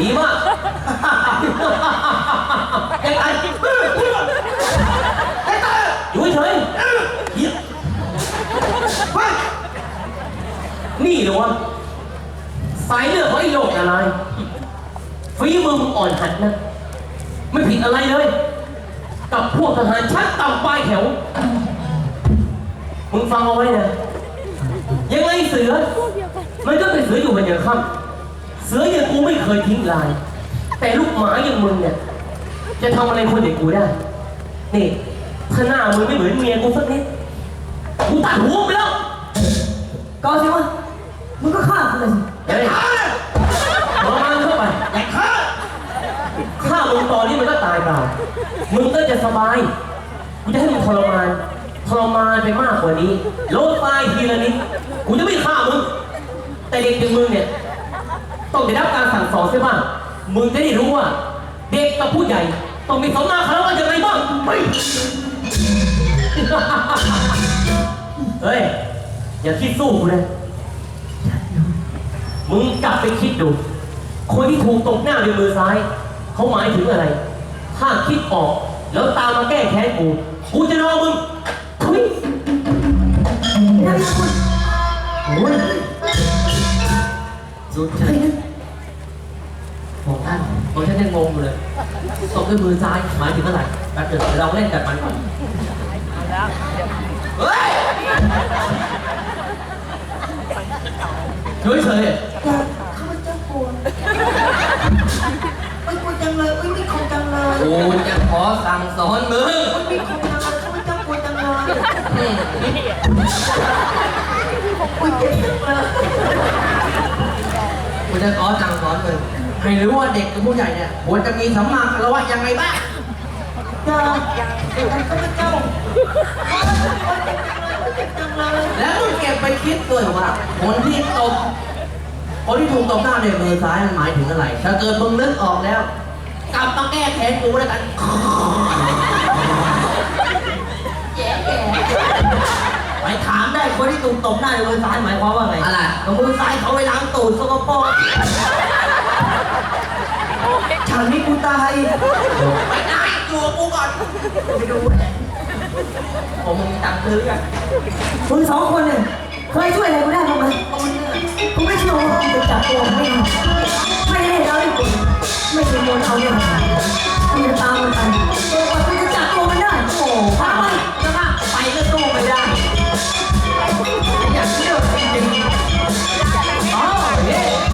ดีมากไอ้ไอ้อยู่เฉยเหี้ยนี่เหรอวะสายเลือดของไอ้โลกอะไรฝีมือมึงอ่อนหัดนะ ไม่ผิดอะไรเลย กับพวกทหารชั้นต่ำปลายแถว มึงฟังเอาไว้นะยังไงเสือ มันก็เป็นเสืออยู่บนอย่างค่ำ เสืออย่างกูไม่เคยทิ้งลาย แต่ลูกหมาอย่างมึงเนี่ย จะทำอะไรคนอย่างกูได้ นี่ถ้าหน้ามึงไม่เหมือนเมียกูสักนิด กูตัดหัวไปแล้ว ก็สิวะมึงก็ฆ่ากูเลยสิเดี๋ยวดิทรมานเข้าไปอย่าฆ่าฆ่ามึงตอนนี้มันก็ตายเปล่า มึงก็จะสบาย กูจะให้มึงทรมาน ทรมานไปมากกว่านี้ โลดตายทีละนิด กูจะไม่ฆ่ามึง แต่เด็กอย่างมึงเนี่ย ต้องได้รับการสั่งสอนใช่บ้างมึงจะได้รู้ว่า เด็กกับผู้ใหญ่ ต้องมีสมมาคารวะยังไงบ้างไม่เฮ้ย อย่าคิดสู้กูนะมึงกลับไปคิดดู คนที่ถูกตบหน้าด้วยมือซ้าย เขาหมายถึงอะไร ถ้าคิดออก แล้วตามมาแก้แค้นกู กูจะรอมึงทุยได้ไหมคุณโอ้ยสุดใช่นะของ ท่านของท่านยังงงอยู่เลยตบด้วยมือซ้ายหมายถึงอะไรแป๊บเดียวเดี๋ยวเราเล่นกับมันก่อนเฮ้ยเฉยเฉยอย่าข้าพเจ้ากลัวไม่กลัวจังเลยเอ้ยไม่คงจังเลย ๆกูจะขอสั่งสอนมึงเอ้ยไม่คงจังเลยข้าพเจ้ากลัวจังเลยอุ้ยเจ็บจังเลยกูจะขอสั่งสอนเลย ให้รู้ว่าเด็กกับผู้ใหญ่เนี่ยควรจะมีสัมมาคารวะยังไงบ้างอย่าเด็กข้าพเจ้าโอ๊ยโอ๊ยเจ็บจังเลยโอ๊ยเจ็บจังเลยแล้วมึงเก็บไปคิดด้วยว่าคนที่ตบคนที่ถูกตบหน้าด้วยมือซ้ายมันหมายถึงอะไร ถ้าเกิดมึงนึกออกแล้ว กลับมาแก้แค้นกูแล้วกันไปถามได้คนที่ถูกตบหน้าในมือซ้ายหมายความว่าไงอะไรเอามือซ้ายเขาไปล้างตูดสกปรก ตาย ไม่ได้ตัวกูก่อนไปดูผมมึงตังค์ซื้อยังคุณสองคนเนี่ยเคยช่วยอะไรกูได้บ้างไหมกูไม่เชื่อว่าคุณจะจับตัวไม่ได้ไม่ได้แล้วที่คุณไม่ใช่โดนเอาเนี่ยคุณจะตามมันไป